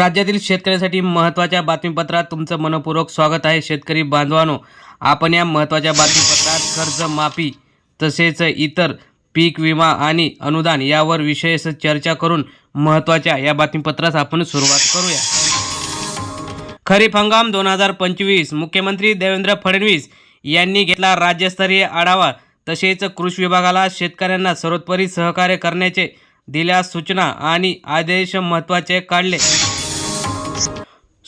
राज्यातील शेतकऱ्यांसाठी महत्त्वाच्या बातमीपत्रात तुमचं मनपूर्वक स्वागत आहे शेतकरी बांधवांनो. आपण या महत्त्वाच्या बातमीपत्रात कर्जमाफी तसेच इतर पीक विमा आणि अनुदान यावर विशेष चर्चा करून महत्त्वाच्या या बातमीपत्रास आपण सुरुवात करूया. खरीप हंगाम दोन हजार पंचवीस मुख्यमंत्री देवेंद्र फडणवीस यांनी घेतला राज्यस्तरीय आढावा. तसेच कृषी विभागाला शेतकऱ्यांना सर्वोत्परी सहकार्य करण्याचे दिल्या सूचना आणि आदेश महत्त्वाचे काढले.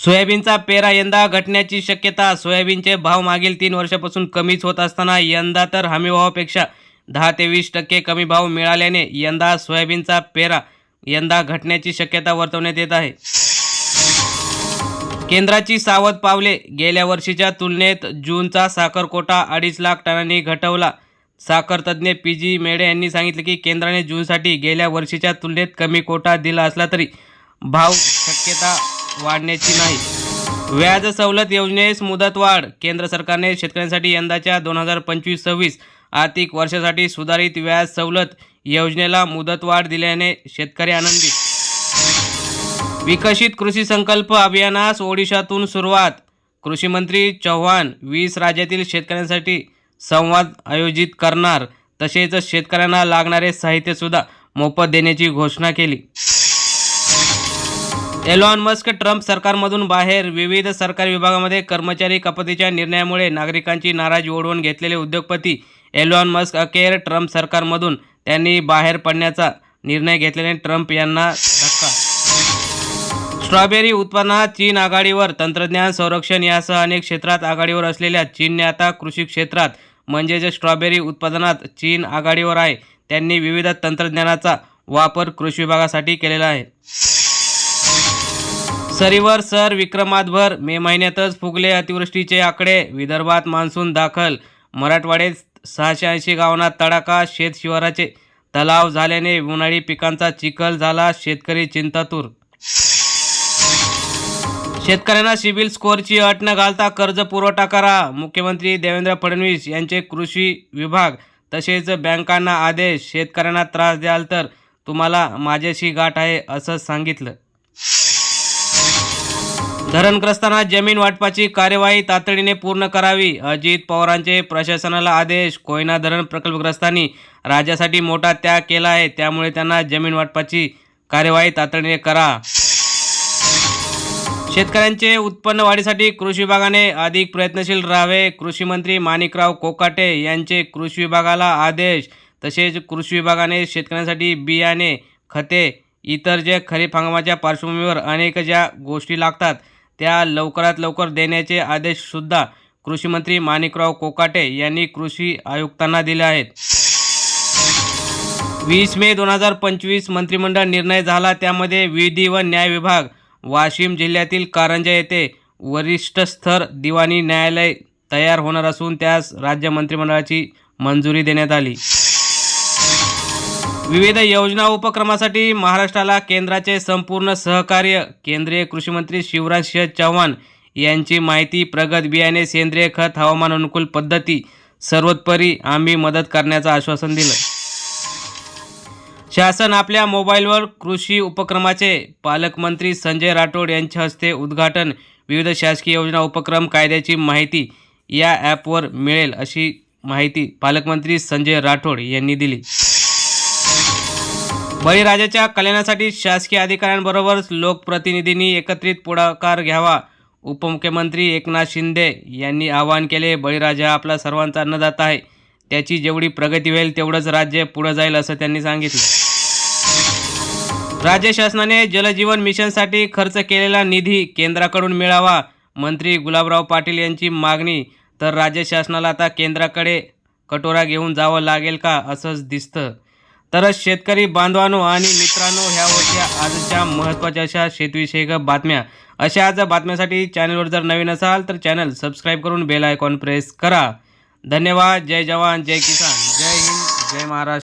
सोयाबीनचा पेरा यंदा घटण्याची शक्यता सोयाबीनचे भाव मागील तीन वर्षापासून कमीच होत असताना यंदा तर हमीभावापेक्षा दहा ते वीस टक्के कमी भाव मिळाल्याने यंदा सोयाबीनचा पेरा यंदा घटण्याची शक्यता वर्तवण्यात येत आहे. केंद्राची सावध पावले गेल्या वर्षीच्या तुलनेत जूनचा साखर कोटा अडीच लाख टनांनी घटवला. साखर तज्ज्ञ पी जी मेडे यांनी सांगितले की केंद्राने जूनसाठी गेल्या वर्षीच्या तुलनेत कमी कोटा दिला असला तरी भाव शक्यता वाढण्याची नाही. व्याज सवलत योजनेस मुदतवाढ केंद्र सरकारने शेतकऱ्यांसाठी यंदाच्या दोन हजार पंचवीस सव्वीस आर्थिक वर्षासाठी सुधारित व्याज सवलत योजनेला मुदतवाढ दिल्याने शेतकरी आनंदित विकसित कृषी संकल्प अभियानास ओडिशातून सुरुवात. कृषी मंत्री चव्हाण वीस राज्यातील शेतकऱ्यांसाठी संवाद आयोजित करणार. तसेच शेतकऱ्यांना लागणारे साहित्यसुद्धा मोफत देण्याची घोषणा केली. एलॉन मस्क ट्रम्प सरकारमधून बाहेर विविध सरकारी विभागामध्ये कर्मचारी कपातीच्या निर्णयामुळे नागरिकांची नाराजी ओढवून घेतलेले उद्योगपती एलॉन मस्क अखेर ट्रम्प सरकारमधून त्यांनी बाहेर पडण्याचा निर्णय घेतल्याने ट्रम्प यांना धक्का. स्ट्रॉबेरी उत्पादनात चीन आघाडीवर तंत्रज्ञान संरक्षण यासह अनेक क्षेत्रात आघाडीवर असलेल्या चीनने आता कृषी क्षेत्रात म्हणजेच स्ट्रॉबेरी उत्पादनात चीन आघाडीवर आहे त्यांनी विविध तंत्रज्ञानाचा वापर कृषी विभागासाठी केलेला आहे. सरीवर सर विक्रमातभर मे महिन्यातच फुगले अतिवृष्टीचे आकडे. विदर्भात मान्सून दाखल. मराठवाड्यात सहाशे ऐंशी गावांना तडाखा. शेत शिवाराचे तलाव झाल्याने उन्हाळी पिकांचा चिखल झाला. शेतकरी चिंतातूर शेतकऱ्यांना सिबिल स्कोअरची अट न घालता कर्ज पुरवठा करा. मुख्यमंत्री देवेंद्र फडणवीस यांचे कृषी विभाग तसेच बँकांना आदेश. शेतकऱ्यांना त्रास द्याल तर तुम्हाला माझ्याशी गाठ आहे असं सांगितलं. धरणग्रस्तांना जमीन वाटपाची कार्यवाही तातडीने पूर्ण करावी. अजित पवारांचे प्रशासनाला आदेश. कोयना धरण प्रकल्पग्रस्तांनी राज्यासाठी मोठा त्याग केला आहे. त्यामुळे त्यांना जमीन वाटपाची कार्यवाही तातडीने करा. शेतकऱ्यांचे उत्पन्न वाढीसाठी कृषी विभागाने अधिक प्रयत्नशील राहावे. कृषी मंत्री माणिकराव कोकाटे यांचे कृषी विभागाला आदेश. तसेच कृषी विभागाने शेतकऱ्यांसाठी बियाणे खते इतर जे खरीप हंगामाच्या पार्श्वभूमीवर अनेक ज्या गोष्टी लागतात त्या लवकरात लवकर देण्याचे आदेशसुद्धा कृषीमंत्री माणिकराव कोकाटे यांनी कृषी आयुक्तांना दिले आहेत. वीस मे दोन हजार पंचवीस मंत्रिमंडळ निर्णय झाला. त्यामध्ये विधी व न्याय विभाग वाशिम जिल्ह्यातील कारंजा येथे वरिष्ठस्तर दिवाणी न्यायालय तयार होणार असून त्यास राज्य मंत्रिमंडळाची मंजुरी देण्यात आली. विविध योजना उपक्रमासाठी महाराष्ट्राला केंद्राचे संपूर्ण सहकार्य केंद्रीय कृषी मंत्री शिवराज सिंह चौहान यांची माहिती प्रगत बियाणे सेंद्रिय खत हवामान अनुकूल पद्धती सर्वोत्परी आम्ही मदत करण्याचं आश्वासन दिलं. शासन आपल्या मोबाईलवर कृषी उपक्रमाचे पालकमंत्री संजय राठोड यांच्या हस्ते उद्घाटन विविध शासकीय योजना उपक्रम कायद्याची माहिती या ॲपवर मिळेल अशी माहिती पालकमंत्री संजय राठोड यांनी दिली. बळीराजाच्या कल्याणासाठी शासकीय अधिकाऱ्यांबरोबरच लोकप्रतिनिधींनी एकत्रित पुढाकार घ्यावा. उपमुख्यमंत्री एकनाथ शिंदे यांनी आवाहन केले बळीराजा आपला सर्वांचा अन्नदाता आहे. त्याची जेवढी प्रगती होईल तेवढंच राज्य पुढं जाईल असं त्यांनी सांगितलं. राज्य शासनाने जलजीवन मिशनसाठी खर्च केलेला निधी केंद्राकडून मिळावा. मंत्री गुलाबराव पाटील यांची मागणी तर राज्य शासनाला आता केंद्राकडे कटोरा घेऊन जावं लागेल का? असंच दिसतं. तरच शेतकरी बांधवांनो आणि मित्रांनो ह्या होत्या आजच्या महत्त्वाच्या अशा शेतविषयक बातम्या. अशा आज बातम्यासाठी चॅनलवर जर नवीन असाल तर चॅनल सबस्क्राईब करून बेल आयकॉन प्रेस करा. धन्यवाद जय जवान जय किसान जय हिंद जय महाराष्ट्र.